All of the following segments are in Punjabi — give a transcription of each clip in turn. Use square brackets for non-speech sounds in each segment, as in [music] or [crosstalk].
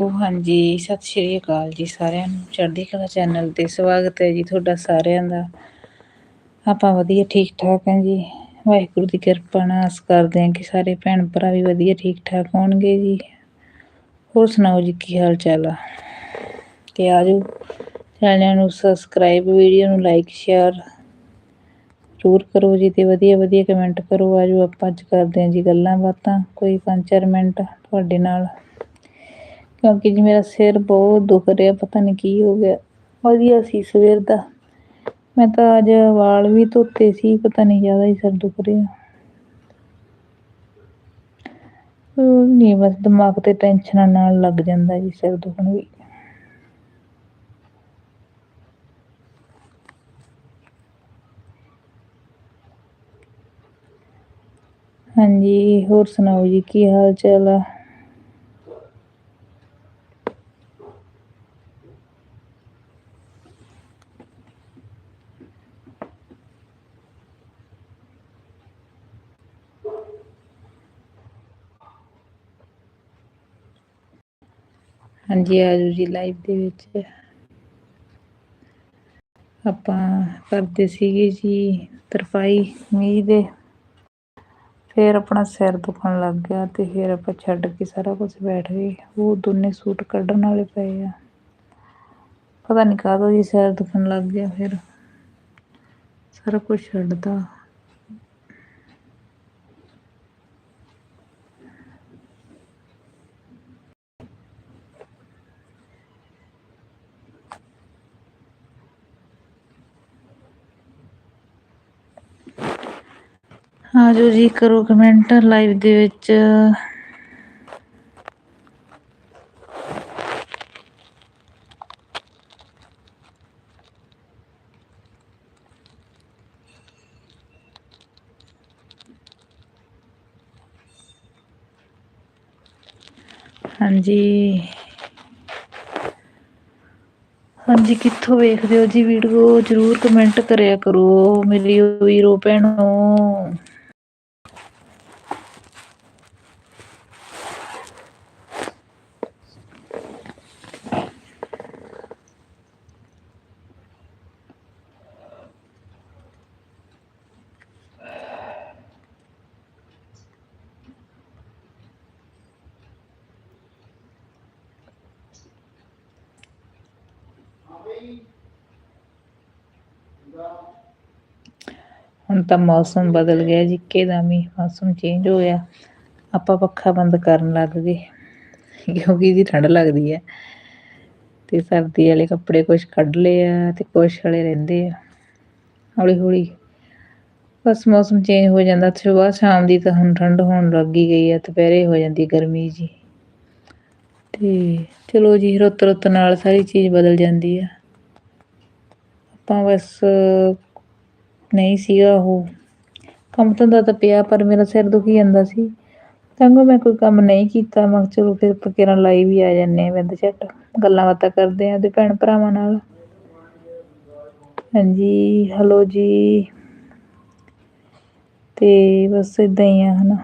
ਉਹ ਹਾਂਜੀ, ਸਤਿ ਸ੍ਰੀ ਅਕਾਲ ਜੀ ਸਾਰਿਆਂ ਨੂੰ। ਚੜ੍ਹਦੀ ਕਲਾ ਚੈਨਲ ਤੇ ਸਵਾਗਤ ਹੈ ਜੀ ਤੁਹਾਡਾ ਸਾਰਿਆਂ ਦਾ। ਆਪਾਂ ਵਧੀਆ ਠੀਕ ਠਾਕ ਹਾਂ ਜੀ। ਵਾਹਿਗੁਰੂ ਦੀ ਕਿਰਪਾ ਨਾਲ ਆਸ ਕਰਦੇ ਹਾਂ ਕਿ ਸਾਰੇ ਭੈਣ ਭਰਾ ਵੀ ਵਧੀਆ ਠੀਕ ਠਾਕ ਹੋਣਗੇ ਜੀ। ਹੋਰ ਸੁਣਾਓ ਜੀ, ਕੀ ਹਾਲ ਚਾਲ ਆ? ਤੇ ਆਜੋ, ਚੈਨਲ ਨੂੰ ਸਬਸਕ੍ਰਾਈਬ, ਵੀਡੀਓ ਨੂੰ ਲਾਈਕ, ਸ਼ੇਅਰ ਜ਼ਰੂਰ ਕਰੋ ਜੀ ਤੇ ਵਧੀਆ ਵਧੀਆ ਕਮੈਂਟ ਕਰੋ। ਆਜੋ, ਆਪਾਂ ਅੱਜ ਕਰਦੇ ਹਾਂ ਜੀ ਗੱਲਾਂ ਬਾਤਾਂ ਕੋਈ 5-4 ਮਿੰਟ ਤੁਹਾਡੇ ਨਾਲ ਕਿਉਂਕਿ ਜੀ ਮੇਰਾ ਸਿਰ ਬਹੁਤ ਦੁਖ ਰਿਹਾ, ਪਤਾ ਨਹੀਂ ਕੀ ਹੋ ਗਿਆ। ਵਧੀਆ ਸੀ ਸਵੇਰ ਦਾ। ਮੈਂ ਤਾਂ ਅੱਜ ਵਾਲ ਵੀ ਧੋਤੇ ਸੀ, ਪਤਾ ਨਹੀਂ ਜ਼ਿਆਦਾ ਹੀ ਸਿਰ ਦੁਖ ਰਿਹਾ। ਨਹੀਂ, ਬਸ ਦਿਮਾਗ ਤੇ ਟੈਨਸ਼ਨਾਂ ਨਾਲ ਲੱਗ ਜਾਂਦਾ ਜੀ ਸਿਰ ਦੁਖਣ ਵੀ। ਹਾਂਜੀ, ਹੋਰ ਸੁਣਾਓ ਜੀ, ਕੀ ਹਾਲ ਚਾਲ ਆ? ਹਾਂਜੀ ਆਜੋ ਜੀ ਲਾਈਵ ਦੇ ਵਿੱਚ। ਆਪਾਂ ਕਰਦੇ ਸੀਗੇ ਜੀ ਤਰਪਾਈ ਮੀਂਹ ਦੇ। ਫਿਰ ਆਪਣਾ ਸਿਰ ਦੁਖਣ ਲੱਗ ਗਿਆ ਤੇ ਫਿਰ ਆਪਾਂ ਛੱਡ ਕੇ ਸਾਰਾ ਕੁਝ ਬੈਠ ਗਏ। ਉਹ ਦੋਨੇ ਸੂਟ ਕੱਢਣ ਵਾਲੇ ਪਏ ਆ। ਪਤਾ ਨਹੀਂ ਕਾਹਦਾ ਜੀ ਸਿਰ ਦੁਖਣ ਲੱਗ ਗਿਆ ਫਿਰ। ਸਾਰਾ ਕੁਝ ਛੱਡਦਾ ਆਜੋ ਜੀ ਕਰੋ ਕਮੈਂਟ ਲਾਈਵ ਦੇ ਵਿੱਚ। ਹਾਂਜੀ। ਹਾਂਜੀ, ਕਿੱਥੋਂ ਵੇਖਦੇ ਹੋ ਜੀ ਵੀਡੀਓ? ਜਰੂਰ ਕਮੈਂਟ ਕਰਿਆ ਕਰੋ। ਮੇਰੀ ਵੀਰੋ ਭੈਣੋ। ਹੁਣ ਤਾਂ ਮੌਸਮ ਬਦਲ ਗਿਆ ਜੀ ਇੱਕਦਮ ਹੀ ਮੌਸਮ ਚੇਂਜ ਹੋ ਗਿਆ। ਆਪਾਂ ਪੱਖਾ ਬੰਦ ਕਰਨ ਲੱਗ ਗਏ, ਕਿਉਂਕਿ ਜੀ ਠੰਡ ਲੱਗਦੀ ਹੈ। ਤੇ ਸਰਦੀ ਵਾਲੇ ਕੱਪੜੇ ਕੁਝ ਕੱਢ ਲਏ ਆ ਤੇ ਕੁਝ ਵਾਲੇ ਰਹਿੰਦੇ ਆ ਹੌਲੀ ਹੌਲੀ ਬਸ ਮੌਸਮ ਚੇਂਜ ਹੋ ਜਾਂਦਾ ਸਵੇਰ ਸ਼ਾਮ ਦੀ ਤਾਂ ਹੁਣ ਠੰਡ ਹੋਣ ਲੱਗ ਗਈ ਹੈ ਦੁਪਹਿਰੇ ਹੋ ਜਾਂਦੀ ਗਰਮੀ ਜੀ। ਤੇ ਚਲੋ ਜੀ ਰੁੱਤ ਰੁੱਤ ਨਾਲ ਸਾਰੀ ਚੀਜ਼ ਬਦਲ ਜਾਂਦੀ ਆ। ਆਪਾਂ ਬਸ ਨਹੀਂ ਸੀਗਾ ਉਹ। ਕੰਮ ਧੰਦਾ ਤਾਂ ਪਿਆ, ਪਰ ਮੇਰਾ ਸਿਰ ਦੁਖੀ ਜਾਂਦਾ ਸੀ। ਤਾਂ ਮੈਂ ਕੋਈ ਕੰਮ ਨਹੀਂ ਕੀਤਾ, ਮੈਂ ਕਿਹਾ ਚਲੋ ਫਿਰ ਪਕੇਰਾਂ ਲਾਈ ਵੀ ਆ ਜਾਂਦੇ ਆ ਬਿੰਦ ਝੱਟ। ਗੱਲਾਂ ਬਾਤਾਂ ਕਰਦੇ ਆ ਤੇ ਭੈਣ ਭਰਾਵਾਂ ਨਾਲ। ਹਾਂਜੀ ਹਲੋ ਜੀ। ਤੇ ਬਸ ਇਦਾਂ ਹੀ ਆ, ਹਨਾ।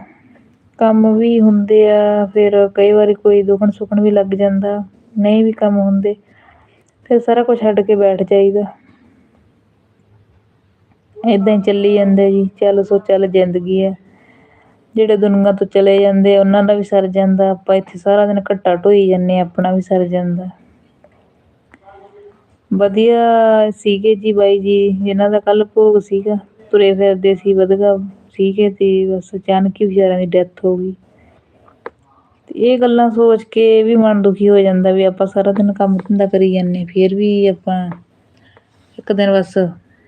ਕੰਮ ਵੀ ਹੁੰਦੇ ਆ, ਫਿਰ ਕਈ ਵਾਰੀ ਕੋਈ ਦੁਖਣ ਸੁਖਣ ਵੀ ਲੱਗ ਜਾਂਦਾ। ਨਹੀਂ ਵੀ ਕੰਮ ਹੁੰਦੇ, ਫਿਰ ਸਾਰਾ ਕੁਝ ਛੱਡ ਕੇ ਬੈਠ ਜਾਈਦਾ। ਇਦਾਂ ਹੀ ਚੱਲੀ ਜਾਂਦਾ ਜੀ। ਚੱਲ ਸੋ ਚੱਲ ਜ਼ਿੰਦਗੀ ਹੈ। ਜਿਹੜੇ ਦੁਨੀਆ ਤੋਂ ਚਲੇ ਜਾਂਦੇ, ਉਹਨਾਂ ਦਾ ਵੀ ਸਰ ਜਾਂਦਾ। ਆਪਾਂ ਇੱਥੇ ਸਾਰਾ ਦਿਨ ਘੱਟਾ ਢੋਈ ਜਾਂਦੇ ਆਪਣਾ ਵੀ ਸਰ ਜਾਂਦਾ। ਵਧੀਆ ਸੀਗੇ ਜੀ ਬਾਈ ਜੀ। ਇਹਨਾਂ ਦਾ ਕੱਲ ਭੋਗ ਸੀਗਾ। ਤੁਰੇ ਫਿਰਦੇ ਸੀ ਵਧਗਾ ਸੀਗੇ ਤੇ ਬਸ ਅਚਾਨਕ ਹੀ ਵਿਚਾਰਿਆਂ ਦੀ ਡੈਥ ਹੋ ਗਈ। ਤੇ ਇਹ ਗੱਲਾਂ ਸੋਚ ਕੇ ਵੀ ਮਨ ਦੁਖੀ ਹੋ ਜਾਂਦਾ ਵੀ ਆਪਾਂ ਸਾਰਾ ਦਿਨ ਕੰਮ ਧੰਦਾ ਕਰੀ ਜਾਂਦੇ ਫਿਰ ਵੀ ਆਪਾਂ ਇੱਕ ਦਿਨ ਬਸ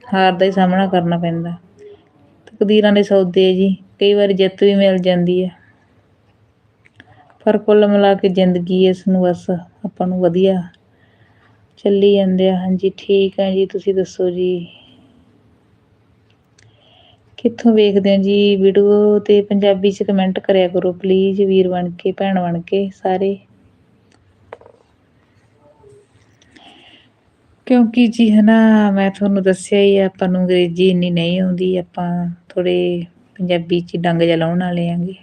ਹਾਰ ਦਾ ਹੀ ਸਾਹਮਣਾ ਕਰਨਾ ਪੈਂਦਾ। ਤਕਦੀਰਾਂ ਦੇ ਸੌਦੇ ਜੀ, ਕਈ ਵਾਰ ਜਿੱਤ ਵੀ ਮਿਲ ਜਾਂਦੀ ਹੈ ਪਰ ਕੁੱਲ ਮਿਲਾ ਕੇ ਜ਼ਿੰਦਗੀ ਇਸ ਨੂੰ ਬਸ ਆਪਾਂ ਨੂੰ ਵਧੀਆ ਚੱਲੀ ਜਾਂਦੇ ਆ। ਹਾਂਜੀ, ਠੀਕ ਹੈ ਜੀ, ਤੁਸੀਂ ਦੱਸੋ ਜੀ। ਕਿੱਥੋਂ ਵੇਖਦੇ ਹੋ ਜੀ ਵੀਡੀਓ ਤੇ ਪੰਜਾਬੀ ਚ ਕਮੈਂਟ ਕਰਿਆ ਕਰੋ ਪਲੀਜ਼ ਵੀਰ ਬਣ ਕੇ, ਭੈਣ ਬਣ ਕੇ ਸਾਰੇ। ਕਿਉਂਕਿ ਜੀ ਹਨਾ, ਮੈਂ ਤੁਹਾਨੂੰ ਦੱਸਿਆ ਹੀ ਆਪਾਂ ਨੂੰ ਅੰਗਰੇਜ਼ੀ ਇੰਨੀ ਨਹੀਂ ਆਉਂਦੀ, ਆਪਾਂ ਥੋੜੇ ਪੰਜਾਬੀ ਚ ਡੰਗ ਜਲਾਉਣ ਵਾਲੇ ਆਂਗੇ।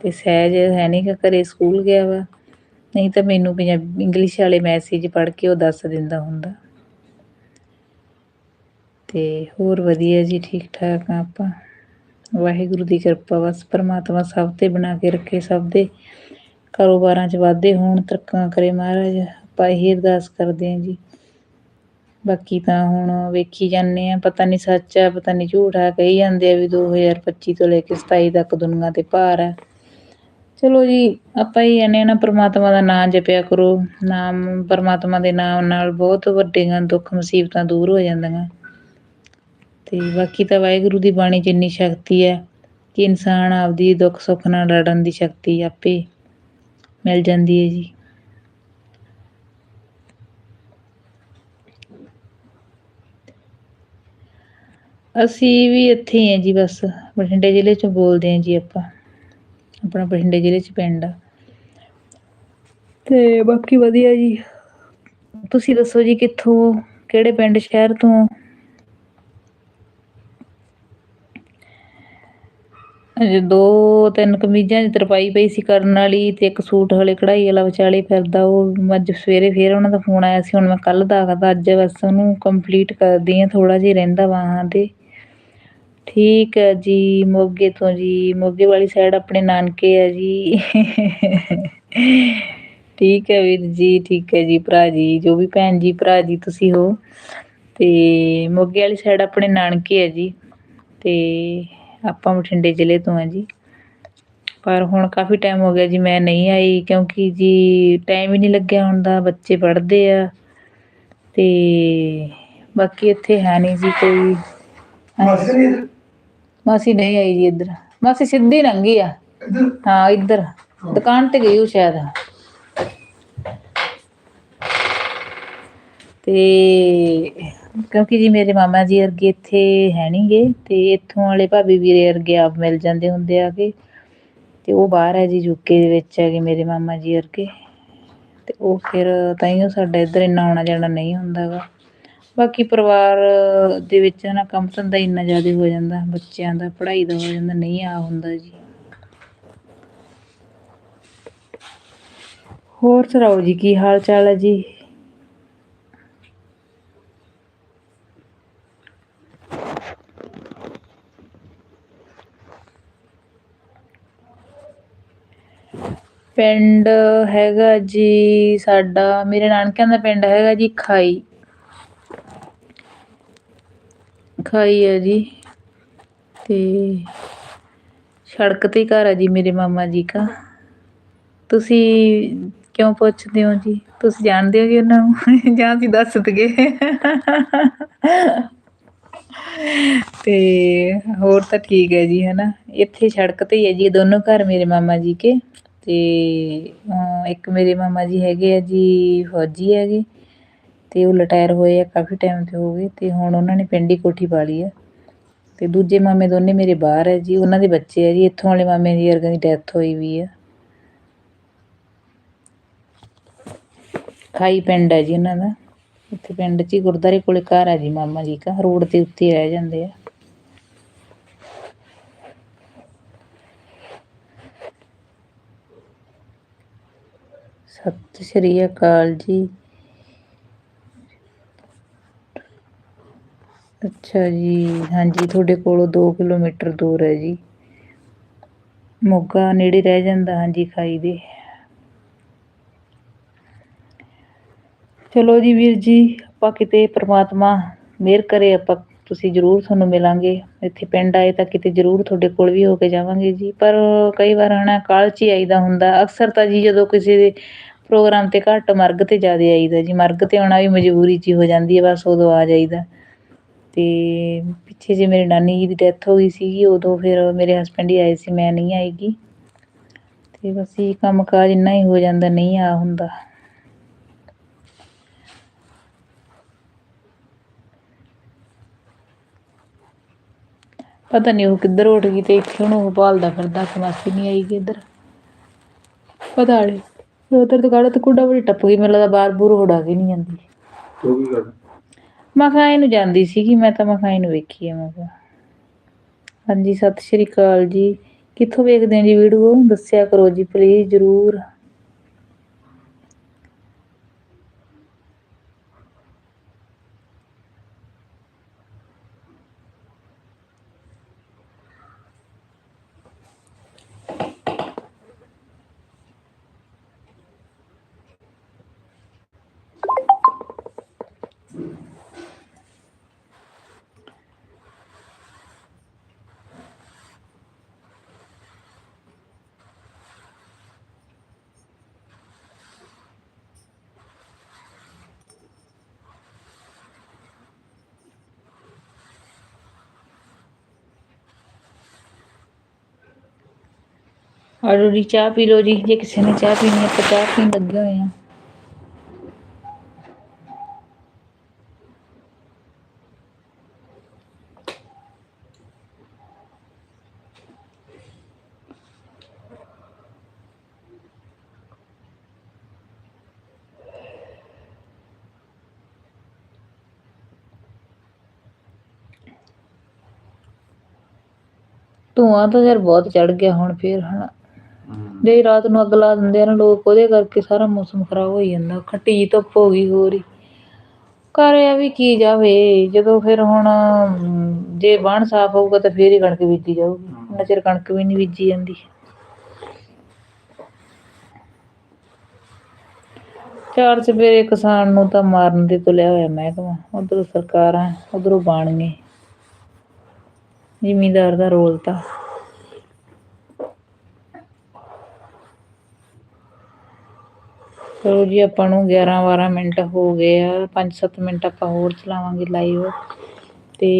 ਤੇ ਸਹਿਜ ਹੈ ਨਹੀਂ ਕਿ ਘਰੇ ਸਕੂਲ ਗਿਆ ਵਾ, ਨਹੀਂ ਤਾਂ ਮੈਨੂੰ ਪੰਜਾਬੀ ਇੰਗਲਿਸ਼ ਵਾਲੇ ਮੈਸੇਜ ਪੜ੍ਹ ਕੇ ਉਹ ਦੱਸ ਦਿੰਦਾ ਹੁੰਦਾ। ਤੇ ਹੋਰ ਵਧੀਆ ਜੀ ਠੀਕ ਠਾਕ ਆ ਆਪਾਂ। ਵਾਹਿਗੁਰੂ ਦੀ ਕਿਰਪਾ ਬਸ, ਪਰਮਾਤਮਾ ਸਭ ਤੇ ਬਣਾ ਕੇ ਰੱਖੇ, ਸਭ ਦੇ ਕਾਰੋਬਾਰਾਂ 'ਚ ਵਾਧੇ ਹੋਣ ਤਰੱਕਾਂ ਕਰੇ ਮਹਾਰਾਜ, ਆਪਾਂ ਇਹ ਅਰਦਾਸ ਕਰਦੇ ਹਾਂ ਜੀ। ਬਾਕੀ ਤਾਂ ਹੁਣ ਵੇਖੀ ਜਾਂਦੇ ਆ ਪਤਾ ਨਹੀਂ ਸੱਚ ਆ ਪਤਾ ਨਹੀਂ ਝੂਠ ਆ ਕਹੀ ਜਾਂਦੇ ਆ ਵੀ 2025 ਤੋਂ ਲੈ ਕੇ 27 ਤੱਕ ਦੁਨੀਆ ਤੇ ਭਾਰ ਆ ਚਲੋ ਜੀ, ਆਪਾਂ ਹੀ ਇਹਨੇ ਨਾ ਪ੍ਰਮਾਤਮਾ ਦਾ ਨਾਮ ਜਪਿਆ ਕਰੋ, ਨਾਮ ਪ੍ਰਮਾਤਮਾ ਦੇ ਨਾਮ ਨਾਲ ਬਹੁਤ ਵੱਡੇਆਂ ਦੁੱਖ ਮੁਸੀਬਤਾਂ ਦੂਰ ਹੋ ਜਾਂਦੀਆਂ। ਤੇ ਬਾਕੀ ਤਾਂ ਵਾਹਿਗੁਰੂ ਦੀ ਬਾਣੀ 'ਚ ਇੰਨੀ ਸ਼ਕਤੀ ਹੈ ਕਿ ਇਨਸਾਨ ਆਪਦੀ ਦੁੱਖ ਸੁੱਖ ਨਾਲ ਲੜਨ ਦੀ ਸ਼ਕਤੀ ਆਪੇ ਮਿਲ ਜਾਂਦੀ ਹੈ ਜੀ। ਅਸੀਂ ਵੀ ਇੱਥੇ ਹੀ ਹਾਂ ਜੀ ਬਸ ਬਠਿੰਡੇ ਜ਼ਿਲ੍ਹੇ 'ਚੋਂ ਬੋਲਦੇ ਹਾਂ ਜੀ ਆਪਾਂ ਆਪਣਾ ਬਠਿੰਡੇ ਜ਼ਿਲ੍ਹੇ 'ਚ ਪਿੰਡ ਆ। ਤੇ ਬਾਕੀ ਵਧੀਆ ਜੀ। ਤੁਸੀਂ ਦੱਸੋ ਜੀ ਕਿੱਥੋਂ ਕਿਹੜੇ ਪਿੰਡ ਸ਼ਹਿਰ ਤੋਂ? ਅਜੇ ਦੋ ਤਿੰਨ ਕਮੀਜ਼ਾਂ ਦੀ ਤਰਪਾਈ ਪਈ ਸੀ ਕਰਨ ਵਾਲੀ ਤੇ ਇੱਕ ਸੂਟ ਹਲੇ ਕਢਾਈ ਵਾਲਾ ਵਿਚਾਲੇ ਫਿਰਦਾ ਉਹ ਅੱਜ ਸਵੇਰੇ ਫੇਰ ਉਹਨਾਂ ਦਾ ਫੋਨ ਆਇਆ ਸੀ ਹੁਣ ਮੈਂ ਕੱਲ ਦਾ ਕਰਦਾ ਅੱਜ ਬਸ ਉਹਨੂੰ ਕੰਪਲੀਟ ਕਰਦੀ ਆ ਥੋੜਾ ਜਿਹਾ ਰਹਿੰਦਾ ਵਾਹਾਂ ਤੇ। ਠੀਕ ਹੈ ਜੀ, ਮੋਗੇ ਤੋਂ ਜੀ, ਮੋਗੇ ਵਾਲੀ ਸਾਈਡ ਆਪਣੇ ਨਾਨਕੇ ਆ ਜੀ। ਠੀਕ ਹੈ ਵੀਰ ਜੀ, ਠੀਕ ਹੈ ਜੀ, ਭਰਾ ਜੀ, ਜੋ ਵੀ ਭੈਣ ਜੀ, ਭਰਾ ਜੀ ਤੁਸੀਂ ਹੋ। ਤੇ ਮੋਗੇ ਵਾਲੀ ਸਾਈਡ ਆਪਣੇ ਨਾਨਕੇ ਆ ਜੀ। ਤੇ ਆਪਾਂ ਬਠਿੰਡੇ ਜ਼ਿਲ੍ਹੇ ਤੋਂ ਆ ਜੀ। ਪਰ ਹੁਣ ਕਾਫੀ ਟਾਈਮ ਹੋ ਗਿਆ ਜੀ, ਮੈਂ ਨਹੀਂ ਆਈ ਕਿਉਂਕਿ ਜੀ ਟਾਈਮ ਹੀ ਨਹੀਂ ਲੱਗਿਆ ਹੁਣ ਦਾ, ਬੱਚੇ ਪੜ੍ਹਦੇ ਆ। ਤੇ ਬਾਕੀ ਇੱਥੇ ਹੈ ਨਹੀਂ ਜੀ ਕੋਈ। ਮਾਸੀ ਨਹੀਂ ਆਈ ਜੀ ਇੱਧਰ। ਮਾਸੀ ਸਿੱਧੀ ਲੰਘੀ ਆ। ਇੱਧਰ? ਹਾਂ ਇੱਧਰ। ਦੁਕਾਨ ਤੇ ਗਈ ਉਹ ਸ਼ਾਇਦ। ਤੇ ਕਿਉਂਕਿ ਜੀ ਮੇਰੇ ਮਾਮਾ ਜੀ ਵਰਗੇ ਇੱਥੇ ਹੈ ਨਹੀਂਗੇ ਤੇ ਇੱਥੋਂ ਵਾਲੇ ਭਾਬੀ ਵੀਰੇ ਵਰਗੇ ਆਪ ਮਿਲ ਜਾਂਦੇ ਹੁੰਦੇ ਆਗੇ। ਤੇ ਉਹ ਬਾਹਰ ਹੈ ਜੀ ਯੂਕੇ ਦੇ ਵਿੱਚ ਹੈਗੇ ਮੇਰੇ ਮਾਮਾ ਜੀ ਵਰਗੇ। ਤੇ ਉਹ ਫਿਰ ਤਾਈਓ ਸਾਡਾ ਇੱਧਰ ਇੰਨਾ ਆਉਣਾ ਜਾਣਾ ਨਹੀਂ ਹੁੰਦਾਗਾ ਬਾਕੀ ਪਰਿਵਾਰ ਦੇ ਵਿੱਚ ਨਾ ਕੰਮ ਧੰਦਾ ਇੰਨਾ ਜ਼ਿਆਦਾ ਹੋ ਜਾਂਦਾ, ਬੱਚਿਆਂ ਦਾ, ਪੜ੍ਹਾਈ ਦਾ ਹੋ ਜਾਂਦਾ, ਨਹੀਂ ਆ ਹੁੰਦਾ ਜੀ। ਹੋਰ ਸੁਣਾਓ ਜੀ, ਕੀ ਹਾਲ ਚਾਲ ਹੈ ਜੀ? ਪਿੰਡ ਹੈਗਾ ਜੀ ਸਾਡਾ, ਮੇਰੇ ਨਾਨਕਿਆਂ ਦਾ ਪਿੰਡ ਹੈਗਾ ਜੀ ਖਾਈ। ਖਾਈ ਹੈ ਜੀ। ਤੇ ਸੜਕ ਤੇ ਘਰ ਆ ਜੀ ਮੇਰੇ ਮਾਮਾ ਜੀ ਦਾ। ਤੁਸੀਂ ਕਿਉਂ ਪੁੱਛਦੇ ਹੋ ਜੀ? ਤੁਸੀਂ ਜਾਣਦੇ ਹੋ ਜੀ ਉਹਨਾਂ ਨੂੰ? ਜਾਂ ਅਸੀਂ ਦੱਸ ਦਈਏ? ਤੇ ਹੋਰ ਤਾਂ ਠੀਕ ਹੈ ਜੀ, ਹਨਾ? ਇੱਥੇ ਸੜਕ ਤੇ ਹੀ ਹੈ ਜੀ ਦੋਨੋਂ ਘਰ ਮੇਰੇ ਮਾਮਾ ਜੀ ਕੇ। ਤੇ ਇੱਕ ਮੇਰੇ ਮਾਮਾ ਜੀ ਹੈਗੇ ਆ ਜੀ ਫੌਜੀ ਹੈਗੇ। ਤੇ ਉਹ ਲਟਾਇਰ ਹੋਏ ਆ, ਕਾਫੀ ਟਾਈਮ ਤੇ ਹੋ ਗਏ ਤੇ ਹੁਣ ਉਹਨਾਂ ਨੇ ਪਿੰਡ ਹੀ ਕੋਠੀ ਪਾ ਲਈ ਆ। ਤੇ ਦੂਜੇ ਮਾਮੇ ਦੋਨੇ ਮੇਰੇ ਬਾਹਰ ਹੈ ਜੀ, ਉਹਨਾਂ ਦੇ ਬੱਚੇ ਆ ਜੀ, ਇੱਥੋਂ ਵਾਲੇ ਮਾਮੇ ਦੀ ਵਰਗਾਂ ਦੀ ਡੈਥ ਹੋਈ ਵੀ ਆ। ਖਾਈ ਪਿੰਡ ਹੈ ਜੀ ਉਹਨਾਂ ਦਾ। ਇੱਥੇ ਪਿੰਡ 'ਚ ਹੀ ਗੁਰਦਾਰੇ ਕੋਲੇ ਘਰ ਹੈ ਜੀ ਮਾਮਾ ਜੀ ਦਾ, ਰੋਡ ਦੇ ਉੱਤੇ ਰਹਿ ਜਾਂਦੇ ਆ। ਸਤਿ ਸ਼੍ਰੀ ਅਕਾਲ ਜੀ। ਅੱਛਾ ਜੀ, ਹਾਂਜੀ, ਤੁਹਾਡੇ ਕੋਲੋਂ 2 ਕਿਲੋਮੀਟਰ ਦੂਰ ਹੈ ਜੀ। ਮੋਗਾ ਨੇੜੇ ਰਹਿ ਜਾਂਦਾ, ਹਾਂਜੀ, ਖਾਈ ਦੇ। ਚਲੋ ਜੀ ਵੀਰ ਜੀ, ਆਪਾਂ ਕਿਤੇ ਪ੍ਰਮਾਤਮਾ ਮਿਹਰ ਕਰੇ, ਆਪਾਂ ਤੁਸੀਂ ਜ਼ਰੂਰ ਤੁਹਾਨੂੰ ਮਿਲਾਂਗੇ। ਇੱਥੇ ਪਿੰਡ ਆਏ ਤਾਂ ਕਿਤੇ ਜ਼ਰੂਰ ਤੁਹਾਡੇ ਕੋਲ ਵੀ ਹੋ ਕੇ ਜਾਵਾਂਗੇ ਜੀ। ਪਰ ਕਈ ਵਾਰ ਹਨਾ ਕਾਹਲ 'ਚ ਹੀ ਆਈਦਾ ਹੁੰਦਾ। ਅਕਸਰ ਤਾਂ ਜੀ ਜਦੋਂ ਕਿਸੇ ਦੇ ਪ੍ਰੋਗਰਾਮ ਤੇ ਘੱਟ ਮਰਗ ਤੇ ਜ਼ਿਆਦਾ ਆਈਦਾ ਜੀ। ਮਰਗ ਤੇ ਆਉਣਾ ਵੀ ਮਜਬੂਰੀ 'ਚ ਹੀ ਹੋ ਜਾਂਦੀ ਹੈ, ਬਸ ਉਦੋਂ ਆ ਜਾਈਦਾ। ਤੇ ਪਿੱਛੇ ਜੇ ਮੇਰੇ ਨਾਨੀ ਜੀ ਦੀ ਡੈਥ ਹੋ ਗਈ ਸੀਗੀ, ਉਦੋਂ ਫਿਰ ਮੇਰੇ ਹਸਬੰਡ ਹੀ ਆਏ ਸੀ, ਮੈਂ ਨਹੀਂ ਆਏਗੀ ਤੇ ਬਸ ਇਹ ਕੰਮ ਕਾਜ ਇੰਨਾ ਹੀ ਹੋ ਜਾਂਦਾ, ਨਹੀਂ ਆ ਹੁੰਦਾ। ਪਤਾ ਨਹੀਂ ਉਹ ਕਿੱਧਰ ਉੱਠ ਗਈ ਤੇ ਇੱਥੇ ਹੁਣ ਉਹ ਭਾਲਦਾ ਫਿਰਦਾ ਕਿ ਨਹੀਂ ਆਈ ਕਿ ਇੱਧਰ। ਪਤਾ ਨਹੀਂ, ਉਧਰ ਤੋਂ ਤੇ ਕੁੱਡਾ ਬੜੀ ਟੱਪ ਗਈ, ਮੈਨੂੰ ਲੱਗਦਾ ਬਾਹਰ ਬੂਰ ਉਡਾ ਕੇ ਨਹੀਂ ਜਾਂਦੀ। ਉਹ ਕੀ ਕਰ ਮੈਂ ਕਿਹਾ ਇਹਨੂੰ ਜਾਂਦੀ ਸੀਗੀ, ਮੈਂ ਤਾਂ ਮੈਂ ਕਿਹਾ ਇਹਨੂੰ ਵੇਖੀ ਆ, ਮੈਂ ਕਿਹਾ। ਹਾਂਜੀ, ਸਤਿ ਸ਼੍ਰੀ ਅਕਾਲ ਜੀ। ਕਿੱਥੋਂ ਵੇਖਦੇ ਆ ਜੀ ਵੀਡੀਓ? ਦੱਸਿਆ ਕਰੋ ਜੀ ਪਲੀਜ਼ ਜਰੂਰ। ਆਜੋ ਜੀ ਚਾਹ ਪੀ ਲਓ ਜੀ ਜੇ ਕਿਸੇ ਨੇ ਚਾਹ ਪੀਣੀ ਹੈ ਆਪਾਂ ਚਾਹ ਪੀਣ ਲੱਗੇ ਹੋਏ ਆ ਧੂਆਂ ਤਾਂ ਯਾਰ ਬਹੁਤ ਚੜ ਗਿਆ ਹੁਣ ਫੇਰ ਹਨਾ ਜੇ ਰਾਤ ਨੂੰ ਅੱਗ ਲਾ ਦਿੰਦੇ ਆ ਨਾ ਲੋਕ ਉਹਦੇ ਕਰਕੇ ਸਾਰਾ ਮੌਸਮ ਖਰਾਬ ਹੋਈ ਜਾਂਦਾ। ਖੱਟੀ ਧੁੱਪ ਹੋ ਗਈ ਹੋਰ ਹੀ। ਕਰਿਆ ਵੀ ਕੀ ਜਾਵੇ ਜਦੋਂ ਫਿਰ ਹੁਣ ਜੇ ਬਾਣ ਸਾਫ਼ ਹੋਊਗਾ ਤਾਂ ਫੇਰ ਹੀ ਕਣਕ ਬੀਜੀ ਜਾਊਗੀ। ਉਹਨਾਂ ਚਿਰ ਕਣਕ ਵੀ ਨਹੀਂ ਬੀਜੀ ਜਾਂਦੀ। ਚਾਰ ਸਵੇਰੇ ਕਿਸਾਨ ਨੂੰ ਤਾਂ ਮਾਰਨ ਦੇ ਤੁਲਿਆ ਹੋਇਆ ਮਹਿਕਮਾ। ਉਧਰੋਂ ਸਰਕਾਰਾਂ ਉਧਰੋਂ ਬਾਣੀਏ ਜ਼ਿਮੀਂਦਾਰ ਦਾ ਰੋਲ ਤਾਂ ਚਲੋ ਜੀ, ਆਪਾਂ ਨੂੰ 11 12 ਮਿੰਟ ਹੋ ਗਏ ਆ 5-7 ਮਿੰਟ ਆਪਾਂ ਹੋਰ ਚਲਾਵਾਂਗੇ ਲਾਈਵ ਤੇ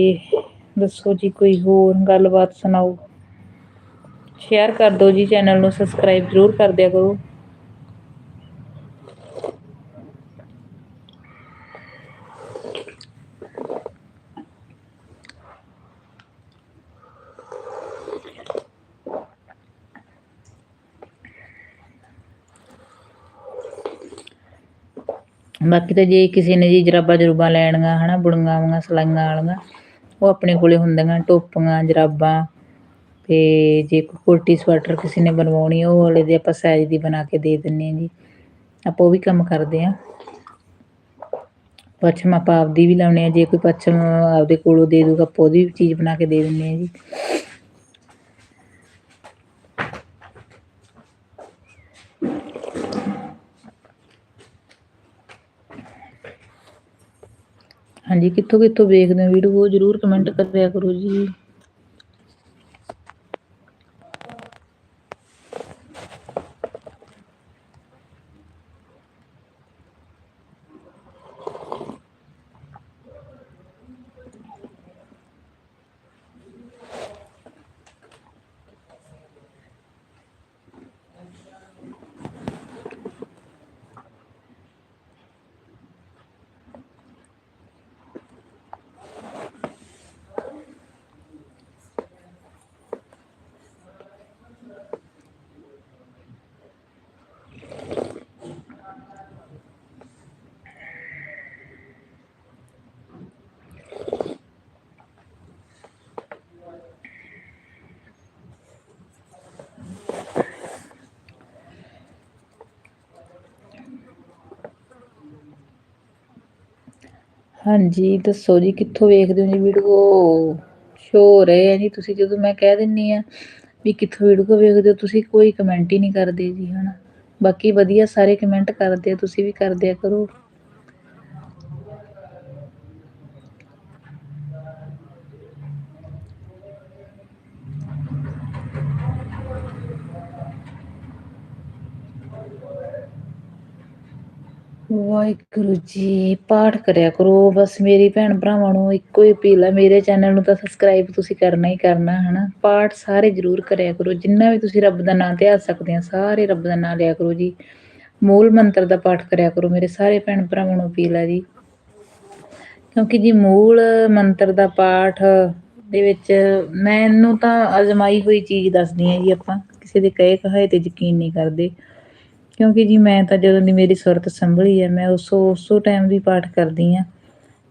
ਦੱਸੋ ਜੀ, ਕੋਈ ਹੋਰ ਗੱਲਬਾਤ ਸੁਣਾਓ? ਸ਼ੇਅਰ ਕਰ ਦਿਓ ਜੀ ਚੈਨਲ ਨੂੰ ਸਬਸਕ੍ਰਾਈਬ ਜ਼ਰੂਰ ਕਰ ਦਿਆ ਕਰੋ। ਬਾਕੀ ਤਾਂ ਜੇ ਕਿਸੇ ਨੇ ਜੀ ਜਰਾਬਾਂ ਜਰੂਬਾਂ ਲੈਣੀਆਂ, ਹਨਾ, ਬੁਣੀਆਂ ਵਾਲੀਆਂ ਸਲਾਈਆਂ ਵਾਲੀਆਂ, ਉਹ ਆਪਣੇ ਕੋਲੇ ਹੁੰਦੀਆਂ, ਟੋਪੀਆਂ, ਜਰਾਬਾਂ, ਤੇ ਜੇ ਕੋਈ ਕੋਟੀ ਸਵੈਟਰ ਕਿਸੇ ਨੇ ਬਣਵਾਉਣੀ, ਉਹ ਵਾਲੇ ਦੇ ਆਪਾਂ ਸਾਈਜ਼ ਦੀ ਬਣਾ ਕੇ ਦੇ ਦਿੰਨੇ ਆ ਜੀ। ਆਪਾਂ ਉਹ ਵੀ ਕੰਮ ਕਰਦੇ ਆ ਪੱਛਮ ਆਪਾਂ ਆਪਦੀ ਵੀ ਲਾਉਣੇ ਆ ਜੇ ਕੋਈ ਪੱਛਮ ਆਪਦੇ ਕੋਲੋਂ ਦੇ ਦੂਗਾ, ਆਪਾਂ ਉਹਦੀ ਵੀ ਚੀਜ਼ ਬਣਾ ਕੇ ਦੇ ਦਿੰਨੇ ਆ ਜੀ। ਹਾਂਜੀ ਕਿੱਥੋਂ ਕਿੱਥੋਂ ਵੇਖਦੇ ਹੋ ਵੀਡੀਓ ਜਰੂਰ ਕਮੈਂਟ ਕਰਿਆ ਕਰੋ ਜੀ। ਹਾਂਜੀ, ਦੱਸੋ ਜੀ, ਕਿੱਥੋਂ ਵੇਖਦੇ ਹੋ ਜੀ ਵੀਡੀਓ? ਸ਼ੋ ਹੋ ਰਹੇ ਆ ਜੀ, ਤੁਸੀਂ ਜਦੋਂ ਮੈਂ ਕਹਿ ਦਿੰਨੀ ਆ ਵੀ ਕਿੱਥੋਂ ਵੀਡੀਓ ਵੇਖਦੇ ਹੋ, ਤੁਸੀਂ ਕੋਈ ਕਮੈਂਟ ਹੀ ਨਹੀਂ ਕਰਦੇ ਜੀ, ਹਨਾ। ਬਾਕੀ ਵਧੀਆ ਸਾਰੇ ਕਮੈਂਟ ਕਰਦੇ ਆ, ਤੁਸੀਂ ਵੀ ਕਰਦੇ ਆ ਕਰੋ। ਵਾਹਿਗੁਰੂ ਜੀ, ਪਾਠ ਕਰਿਆ ਕਰੋ। ਬਸ ਮੇਰੀ ਭੈਣ ਭਰਾਵਾਂ ਨੂੰ ਇੱਕੋ ਹੀ ਅਪੀਲ ਹੈ ਮੇਰੇ ਚੈਨਲ ਨੂੰ ਤਾਂ ਸਬਸਕ੍ਰਾਈਬ ਤੁਸੀਂ ਕਰਨਾ ਹੀ ਕਰਨਾ, ਹਨਾ? ਪਾਠ ਸਾਰੇ ਜ਼ਰੂਰ ਕਰਿਆ ਕਰੋ। ਜਿੰਨਾ ਵੀ ਤੁਸੀਂ ਰੱਬ ਦਾ ਨਾਮ ਧਿਆ ਸਕਦੇ ਆ, ਸਾਰੇ ਰੱਬ ਦਾ ਨਾਮ ਲਿਆ ਕਰੋ ਜੀ। ਮੂਲ ਮੰਤਰ ਦਾ ਪਾਠ ਕਰਿਆ ਕਰੋ, ਮੇਰੇ ਸਾਰੇ ਭੈਣ ਭਰਾਵਾਂ ਨੂੰ ਅਪੀਲ ਹੈ ਜੀ। ਕਿਉਂਕਿ ਜੀ ਮੂਲ ਮੰਤਰ ਦਾ ਪਾਠ ਦੇ ਵਿੱਚ ਮੈਨੂੰ ਤਾਂ ਅਜ਼ਮਾਈ ਹੋਈ ਚੀਜ਼ ਦੱਸਦੀ ਆ ਜੀ ਆਪਾਂ। ਕਿਸੇ ਦੇ ਕਹੇ ਕਹਾਏ ਤੇ ਯਕੀਨ ਨਹੀਂ ਕਰਦੇ। ਕਿਉਂਕਿ ਜੀ ਮੈਂ ਤਾਂ ਜਦੋਂ ਦੀ ਮੇਰੀ ਸੁਰਤ ਸੰਭਲੀ ਹੈ, ਮੈਂ ਉਸੋ ਉਸੋ ਟਾਈਮ ਵੀ ਪਾਠ ਕਰਦੀ ਆ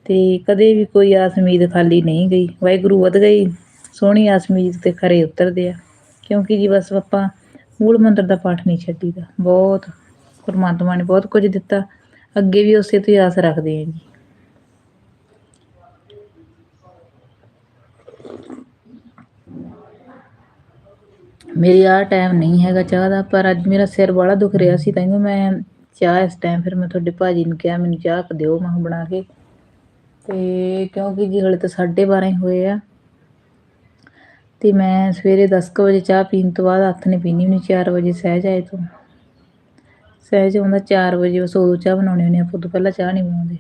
ਤੇ ਕਦੇ ਵੀ ਕੋਈ ਆਸ ਉਮੀਦ ਖਾਲੀ ਨਹੀਂ ਗਈ। ਵਾਹਿਗੁਰੂ ਵਧ ਗਈ, ਸੋਹਣੀ ਆਸ ਉਮੀਦ ਤੇ ਖਰੇ ਉਤਰਦੇ ਆ। ਕਿਉਂਕਿ ਜੀ ਬਸ ਆਪਾਂ ਮੂਲ ਮੰਤਰ ਦਾ ਪਾਠ ਨਹੀਂ ਛੱਡੀਦਾ। ਬਹੁਤ ਪਰਮਾਤਮਾ ਨੇ ਬਹੁਤ ਕੁਝ ਦਿੱਤਾ। ਅੱਗੇ ਵੀ ਉਸੇ ਤੋਂ ਹੀ ਆਸ ਰੱਖਦੇ ਆ ਜੀ। ਮੇਰੀ ਆਹ ਟਾਈਮ ਨਹੀਂ ਹੈਗਾ ਚਾਹ ਦਾ, ਪਰ ਅੱਜ ਮੇਰਾ ਸਿਰ ਬੜਾ ਦੁਖ ਰਿਹਾ ਸੀ, ਤਾਂ ਮੈਂ ਚਾਹ ਇਸ ਟਾਈਮ ਫਿਰ ਮੈਂ ਤੁਹਾਡੇ ਭਾਜੀ ਨੂੰ ਕਿਹਾ, ਮੈਨੂੰ ਚਾਹ ਕ ਦਿਓ ਮੈਂ ਬਣਾ ਕੇ। ਤੇ ਕਿਉਂਕਿ ਜੀ ਹਲੇ ਤਾਂ 12:30 ਹੀ ਹੋਏ ਆ। ਤੇ ਮੈਂ ਸਵੇਰੇ 10 ਕੁ ਵਜੇ ਚਾਹ ਪੀਣ ਤੋਂ ਬਾਅਦ ਹੱਥ ਨੇ ਪੀਣੀ ਹੁੰਦੀ 4 ਵਜੇ ਸਹਿਜ ਆਏ ਤੋਂ। ਸਹਿਜ ਆਉਂਦਾ 4 ਵਜੇ ਬਸ ਉਦੋਂ ਚਾਹ ਬਣਾਉਣੀ ਹੁੰਦੀ ਆ ਆਪਾਂ ਤੋਂ ਪਹਿਲਾਂ ਚਾਹ ਨਹੀਂ ਬਣਾਉਂਦੇ।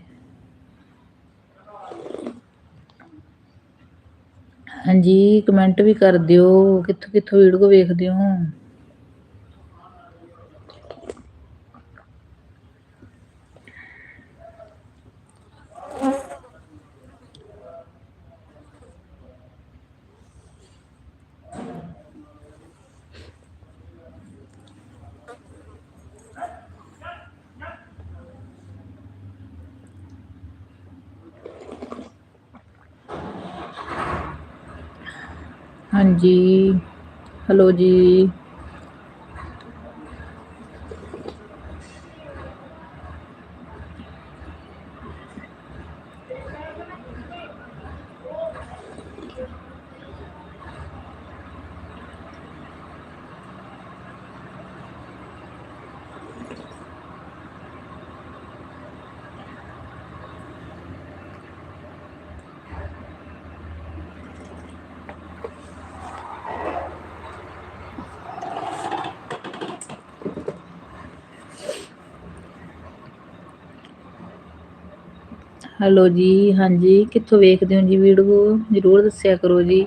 ਹਾਂਜੀ ਕਮੈਂਟ ਵੀ ਕਰ ਦਿਓ। ਕਿੱਥੋਂ ਕਿੱਥੋਂ ਵੀਡੀਓ ਵੇਖਦੇ ਹੋ? ਜੀ ਹੈਲੋ ਜੀ। ਹੈਲੋ ਜੀ, ਹਾਂਜੀ, ਕਿੱਥੋਂ ਵੇਖਦੇ ਹੋ ਜੀ ਵੀਡੀਓ? ਜ਼ਰੂਰ ਦੱਸਿਆ ਕਰੋ ਜੀ।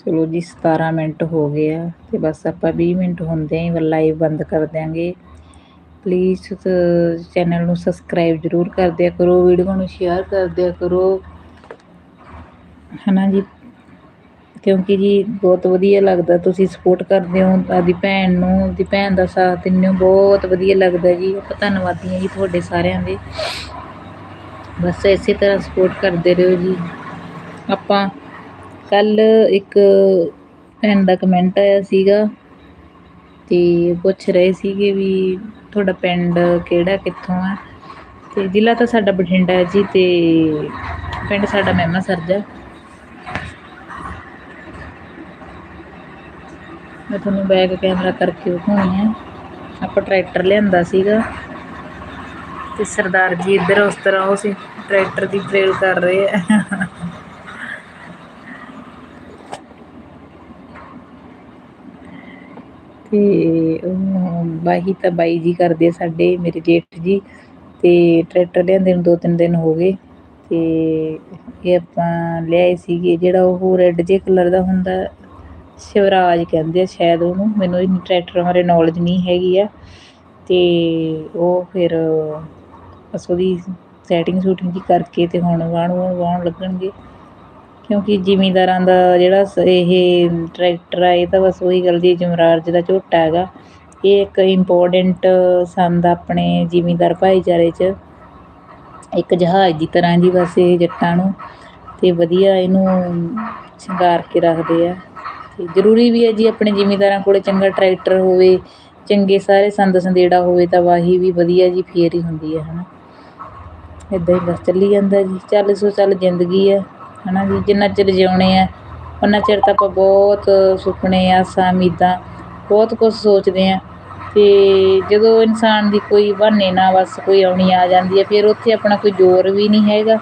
ਚਲੋ ਜੀ 17 ਮਿੰਟ ਹੋ ਗਏ ਆ ਤੇ ਬਸ ਆਪਾਂ 20 ਮਿੰਟ ਹੁੰਦੇ ਆਂ ਲਾਈਵ ਬੰਦ ਕਰ ਦਿਆਂਗੇ। ਪਲੀਜ਼ ਚੈਨਲ ਨੂੰ ਸਬਸਕ੍ਰਾਈਬ ਜ਼ਰੂਰ ਕਰ ਦਿਆ ਕਰੋ, ਵੀਡੀਓ ਨੂੰ ਸ਼ੇਅਰ ਕਰ ਦਿਆ ਕਰੋ। ਹਨਾ ਜੀ? ਕਿਉਂਕਿ ਜੀ ਬਹੁਤ ਵਧੀਆ ਲੱਗਦਾ, ਤੁਸੀਂ ਸਪੋਰਟ ਕਰਦੇ ਹੋ ਆਪਦੀ ਭੈਣ ਨੂੰ, ਆਪਦੀ ਭੈਣ ਦਾ ਸਾਥ ਦਿੰਦੇ ਹੋ, ਬਹੁਤ ਵਧੀਆ ਲੱਗਦਾ ਜੀ। ਆਪਾਂ ਧੰਨਵਾਦੀ ਹਾਂ ਜੀ ਤੁਹਾਡੇ ਸਾਰਿਆਂ ਦੇ। ਬਸ ਇਸੇ ਤਰ੍ਹਾਂ ਸਪੋਰਟ ਕਰਦੇ ਰਹੋ ਜੀ। ਆਪਾਂ ਕੱਲ ਇੱਕ ਭੈਣ ਦਾ ਕਮੈਂਟ ਆਇਆ ਸੀਗਾ ਤੇ ਪੁੱਛ ਰਹੇ ਸੀਗੇ ਵੀ ਤੁਹਾਡਾ ਪਿੰਡ ਕਿਹੜਾ, ਕਿੱਥੋਂ ਆ? ਤੇ ਜ਼ਿਲ੍ਹਾ ਤਾਂ ਸਾਡਾ ਬਠਿੰਡਾ ਹੈ ਜੀ ਤੇ ਪਿੰਡ ਸਾਡਾ ਮਹਿਮਾ ਸਰਜਾ। ਮੈਂ ਤੁਹਾਨੂੰ ਬੈਕ ਕੈਮਰਾ ਕਰਕੇ ਵਿਖਾਉਣੀ ਹੈ ਆਪਾਂ ਟਰੈਕਟਰ ਲਿਆਂਦਾ ਸੀਗਾ ਤੇ ਸਰਦਾਰ ਜੀ ਇੱਧਰ ਉਸ ਤਰ੍ਹਾਂ ਉਹ ਸੀ ਟਰੈਕਟਰ ਦੀ ਟ੍ਰੇਲ ਕਰ ਰਹੇ ਆ। ਤੇ ਉਹ ਬਾਈ ਤਾਂ ਬਾਈ ਜੀ ਕਰਦੇ ਆ ਸਾਡੇ, ਮੇਰੇ ਜੇਠ ਜੀ ਤੇ ਟਰੈਕਟਰ ਲਿਆਂਦੇ ਨੂੰ ਦੋ ਤਿੰਨ ਦਿਨ ਹੋ ਗਏ ਤੇ ਇਹ ਆਪਾਂ ਲਿਆਏ ਸੀਗੇ, ਜਿਹੜਾ ਉਹ ਰੈੱਡ ਜੇ ਕਲਰ ਦਾ ਹੁੰਦਾ ਸ਼ਿਵਰਾਜ ਕਹਿੰਦੇ ਆ ਸ਼ਾਇਦ ਉਹਨੂੰ, ਮੈਨੂੰ ਇਹ ਟਰੈਕਟਰਾਂ ਬਾਰੇ ਨੌਲੇਜ ਨਹੀਂ ਹੈਗੀ ਆ। ਤੇ ਉਹ ਫਿਰ ਬਸ ਉਹਦੀ ਸੈਟਿੰਗ ਸੂਟਿੰਗ ਜੀ ਕਰਕੇ ਤੇ ਹੁਣ ਵਾਹਣ ਵੂਹਣ ਵਾਹੁਣ ਲੱਗਣਗੇ। ਕਿਉਂਕਿ ਜ਼ਿਮੀਂਦਾਰਾਂ ਦਾ ਜਿਹੜਾ ਸ- ਇਹ ਟਰੈਕਟਰ ਆ, ਇਹ ਤਾਂ ਬਸ ਉਹੀ ਗੱਲ ਦੀ ਜਮਰਾਜ ਦਾ ਝੋਟਾ ਹੈਗਾ। ਇਹ ਇੱਕ ਇੰਪੋਰਟੈਂਟ ਸੰਦ ਆਪਣੇ ਜ਼ਿਮੀਂਦਾਰ ਭਾਈਚਾਰੇ 'ਚ। ਇੱਕ ਜਹਾਜ਼ ਦੀ ਤਰ੍ਹਾਂ ਦੀ ਬਸ ਇਹ ਜੱਟਾਂ ਨੂੰ। ਤੇ ਵਧੀਆ ਇਹਨੂੰ ਸ਼ਿੰਗਾਰ ਕੇ ਰੱਖਦੇ ਆ। ਤੇ ਜ਼ਰੂਰੀ ਵੀ ਹੈ ਜੀ ਆਪਣੇ ਜ਼ਿਮੀਂਦਾਰਾਂ ਕੋਲੇ ਚੰਗਾ ਟਰੈਕਟਰ ਹੋਵੇ, ਚੰਗੇ ਸਾਰੇ ਸੰਦ ਸੰਦੇੜਾ ਹੋਵੇ ਤਾਂ ਵਾਹੀ ਵੀ ਵਧੀਆ ਜੀ, ਫੇਰ ਹੀ ਹੁੰਦੀ ਹੈ, ਹਨਾ। ਇੱਦਾਂ ਹੀ ਬਸ ਚੱਲੀ ਜਾਂਦਾ ਜੀ, ਚੱਲ ਸੋ ਚੱਲ ਜ਼ਿੰਦਗੀ ਹੈ, ਹਨਾ ਜੀ, ਜਿੰਨਾ ਚਿਰ ਜਿਉਣੇ ਆ ਉਹਨਾਂ ਚਿਰ ਤਾਂ ਆਪਾਂ ਬਹੁਤ ਸੁਪਨੇ, ਆਸਾਂ, ਉਮੀਦਾਂ, ਬਹੁਤ ਕੁਝ ਸੋਚਦੇ ਆ ਤੇ ਜਦੋਂ ਇਨਸਾਨ ਦੀ ਕੋਈ ਬਹਾਨੇ ਨਾ ਬਸ ਕੋਈ ਆਉਣੀ ਆ ਜਾਂਦੀ ਹੈ, ਫਿਰ ਉੱਥੇ ਆਪਣਾ ਕੋਈ ਜ਼ੋਰ ਵੀ ਨਹੀਂ ਹੈਗਾ।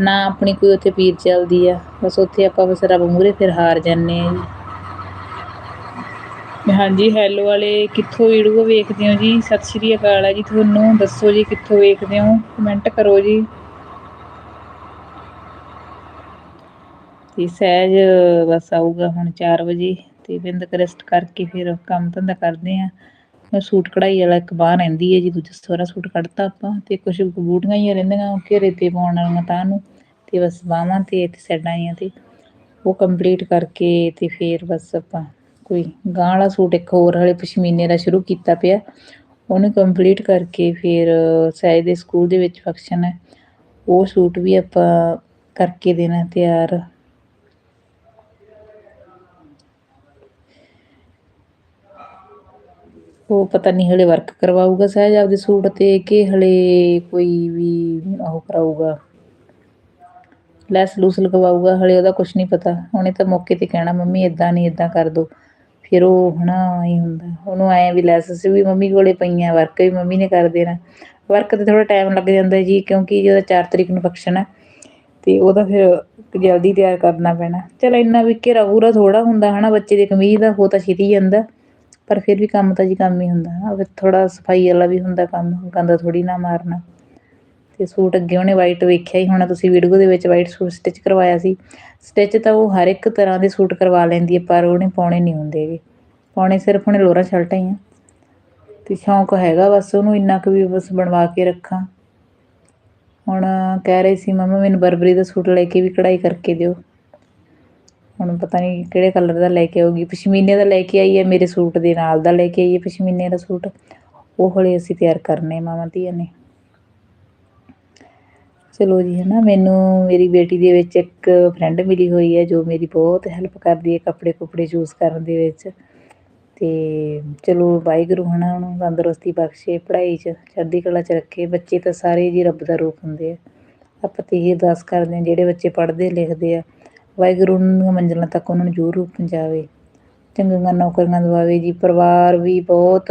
ਨਾ ਆਪਣੀ ਕੋਈ ਉੱਥੇ ਪੀਰ ਚੱਲਦੀ ਆ, ਬਸ ਉੱਥੇ ਆਪਾਂ ਬਸ ਰੱਬ ਮੂਹਰੇ ਫਿਰ ਹਾਰ ਜਾਂਦੇ ਆ ਜੀ। ਹਾਂਜੀ ਹੈਲੋ ਵਾਲੇ, ਕਿੱਥੋਂ ਵੀਡੀਓ ਵੇਖਦੇ ਹੋ ਜੀ? ਸਤਿ ਸ਼੍ਰੀ ਅਕਾਲ ਹੈ ਜੀ, ਤੁਹਾਨੂੰ ਦੱਸੋ ਜੀ ਕਿੱਥੋਂ ਵੇਖਦੇ ਹੋ? ਕਮੈਂਟ ਕਰੋ ਜੀ। ਤੇ ਸਹਿਜ ਬਸ ਆਊਗਾ ਹੁਣ 4 ਵਜੇ, ਤੇ ਬਿੰਦ ਕਰਸਟ ਕਰਕੇ ਫਿਰ ਕੰਮ ਧੰਦਾ ਕਰਦੇ ਆ। ਸੂਟ ਕਢਾਈ ਵਾਲਾ ਇੱਕ ਬਾਹ ਰਹਿੰਦੀ ਹੈ ਜੀ, ਦੂਜਾ ਸਾਰਾ ਸੂਟ ਕੱਢਤਾ ਆਪਾਂ ਤੇ ਕੁਝ ਬੂਟੀਆਂ ਹੀ ਰਹਿੰਦੀਆਂ ਘੇਰੇ ਤੇ ਪਾਉਣ ਵਾਲੀਆਂ ਤਾਂ ਨੂੰ ਤੇ ਬਸ ਬਾਹਾਂ ਤੇ ਤੇ ਸਾਈਡਾਂ ਆਈਆਂ ਤੇ ਉਹ ਕੰਪਲੀਟ ਕਰਕੇ ਤੇ ਫਿਰ ਬਸ ਆਪਾਂ ਕੋਈ ਗਾਂ ਵਾਲਾ ਸੂਟ ਇੱਕ ਹੋਰ ਹਲੇ ਪਸ਼ਮੀਨੇ ਦਾ ਸ਼ੁਰੂ ਕੀਤਾ ਪਿਆ। ਉਹਨੂੰ ਕੰਪਲੀਟ ਕਰਕੇ ਫਿਰ ਸਹਿਜ ਦੇ ਸਕੂਲ ਦੇ ਵਿੱਚ ਫੰਕਸ਼ਨ ਹੈ। ਉਹ ਸੂਟ ਵੀ ਆਪਾਂ ਕਰਕੇ ਦੇਣਾ ਤਿਆਰ। ਉਹ ਪਤਾ ਨਹੀਂ ਹਲੇ ਵਰਕ ਕਰਵਾਊਗਾ ਸਹਿਜ ਆਪਦੇ ਸੂਟ ਤੇ ਕਿ ਹਲੇ ਕੋਈ ਵੀ ਉਹ ਕਰਾਊਗਾ। ਲੈਸ ਲੂਸ ਲਗਵਾਊਗਾ, ਹਲੇ ਉਹਦਾ ਕੁਝ ਨਹੀਂ ਪਤਾ। ਉਹਨੇ ਤਾਂ ਮੌਕੇ ਤੇ ਕਹਿਣਾ, ਮੰਮੀ ਇਦਾਂ ਨਹੀਂ ਇਦਾਂ ਕਰ ਦੋ। ਫਿਰ ਉਹ ਹਨਾ ਹੀ ਹੁੰਦਾ। ਉਹਨੂੰ ਐ ਵੀ ਲੈਸਸ ਵੀ ਮੰਮੀ ਕੋਲੇ ਪਈਆਂ ਵਰਕ ਵੀ ਮੰਮੀ ਨੇ ਕਰ ਦੇਣਾ। ਵਰਕ ਤੇ ਥੋੜਾ ਟਾਈਮ ਲੱਗ ਜਾਂਦਾ ਜੀ, ਕਿਉਂਕਿ ਜਿਹਦਾ 4 ਤਰੀਕ ਨੂੰ ਫੰਕਸ਼ਨ ਹੈ ਤੇ ਉਹਦਾ ਫਿਰ ਜਲਦੀ ਤਿਆਰ ਕਰਨਾ ਪੈਣਾ। ਚਲ ਇੰਨਾ ਵੀ ਘੇਰਾ ਪੂਰਾ ਥੋੜਾ ਹੁੰਦਾ, ਹਨਾ, ਬੱਚੇ ਦੀ ਕਮੀਜ਼ ਦਾ ਹੋ ਤਾਂ ਛਿਤੀ ਜਾਂਦਾ। ਪਰ ਫਿਰ ਵੀ ਕੰਮ ਤਾਂ ਜੀ ਕੰਮ ਹੀ ਹੁੰਦਾ ਨਾ ਫਿਰ ਥੋੜਾ ਸਫ਼ਾਈ ਵਾਲਾ ਵੀ ਹੁੰਦਾ ਕੰਮ, ਗੰਦਾ ਥੋੜੀ ਨਾ ਮਾਰਨਾ। ਤੇ ਸੂਟ ਅੱਗੇ ਉਹਨੇ ਵਾਈਟ ਵੇਖਿਆ ਹੀ ਹੋਣਾ, ਤੁਸੀਂ ਵੀਡੀਓ ਦੇ ਵਿੱਚ ਵਾਈਟ ਸੂਟ ਸਟਿਚ ਕਰਵਾਇਆ ਸੀ। ਸਟਿਚ ਤਾਂ ਉਹ ਹਰ ਇੱਕ ਤਰ੍ਹਾਂ ਦੇ ਸੂਟ ਕਰਵਾ ਲੈਂਦੀ ਹੈ, ਪਰ ਉਹਨੇ ਪਾਉਣੇ ਨਹੀਂ ਹੁੰਦੇਗੇ ਪਾਉਣੇ ਸਿਰਫ ਉਹਨੇ ਲੋਰਾ ਸ਼ਰਟਾਂ ਹੀ ਆ। ਤੇ ਸ਼ੌਂਕ ਹੈਗਾ ਬਸ ਉਹਨੂੰ ਇੰਨਾ ਕੁ ਵੀ ਬਸ ਬਣਵਾ ਕੇ ਰੱਖਾਂ। ਹੁਣ ਕਹਿ ਰਹੀ ਸੀ, ਮਮਾ, ਮੈਨੂੰ ਬਰਬਰੀ ਦਾ ਸੂਟ ਲੈ ਕੇ ਵੀ ਕਢਾਈ ਕਰਕੇ ਦਿਓ। ਹੁਣ ਪਤਾ ਨਹੀਂ ਕਿਹੜੇ ਕਲਰ ਦਾ ਲੈ ਕੇ ਆਉਗੀ ਪਸ਼ਮੀਨੇ ਦਾ ਲੈ ਕੇ ਆਈ ਹੈ, ਮੇਰੇ ਸੂਟ ਦੇ ਨਾਲ ਦਾ ਲੈ ਕੇ ਆਈ ਹੈ ਪਸ਼ਮੀਨੇ ਦਾ ਸੂਟ। ਉਹ ਹਲੇ ਅਸੀਂ ਤਿਆਰ ਕਰਨੇ ਮਾਮਾ ਧੀਆਂ ਨੇ। ਚਲੋ ਜੀ, ਹਨਾ, ਮੈਨੂੰ ਮੇਰੀ ਬੇਟੀ ਦੇ ਵਿੱਚ ਇੱਕ ਫਰੈਂਡ ਮਿਲੀ ਹੋਈ ਹੈ ਜੋ ਮੇਰੀ ਬਹੁਤ ਹੈਲਪ ਕਰਦੀ ਹੈ ਕੱਪੜੇ ਕੁਪੜੇ ਚੂਜ਼ ਕਰਨ ਦੇ ਵਿੱਚ। ਤੇ ਚਲੋ ਵਾਹਿਗੁਰੂ, ਹਨਾ, ਉਹਨੂੰ ਤੰਦਰੁਸਤੀ ਬਖਸ਼ੇ, ਪੜ੍ਹਾਈ 'ਚ ਚੜ੍ਹਦੀ ਕਲਾ 'ਚ ਰੱਖੇ। ਬੱਚੇ ਤਾਂ ਸਾਰੇ ਜੀ ਰੱਬ ਦਾ ਰੂਪ ਹੁੰਦੇ ਆ। ਆਪਾਂ ਤੇ ਇਹ ਅਰਦਾਸ ਕਰਦੇ ਹਾਂ, ਜਿਹੜੇ ਬੱਚੇ ਪੜ੍ਹਦੇ ਲਿਖਦੇ ਆ। ਵਾਹਿਗੁਰੂ ਉਹਨਾਂ ਦੀਆਂ ਮੰਜ਼ਿਲਾਂ ਤੱਕ ਉਹਨਾਂ ਨੂੰ ਜ਼ਰੂਰ ਪਹੁੰਚਾਵੇ। ਚੰਗੀਆਂ ਨੌਕਰੀਆਂ ਦਵਾਵੇ ਜੀ। ਪਰਿਵਾਰ ਵੀ ਬਹੁਤ